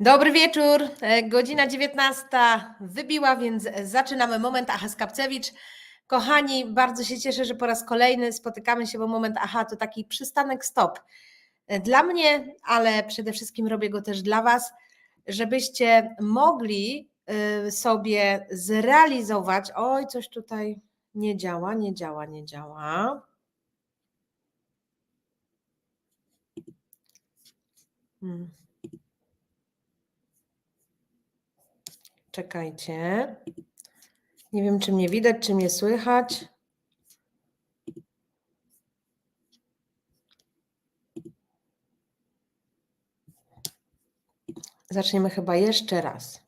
Dobry wieczór, e, godzina 19 wybiła, więc zaczynamy Moment Aha Skapcewicz. Kochani, bardzo się cieszę, że po raz kolejny spotykamy się, bo Moment Aha to taki przystanek stop e, dla mnie, ale przede wszystkim robię go też dla Was, żebyście mogli e, sobie zrealizować. Oj, coś tutaj nie działa, nie działa, nie działa. Hmm. Czekajcie. Nie wiem, czy mnie widać, czy mnie słychać. Zaczniemy chyba jeszcze raz.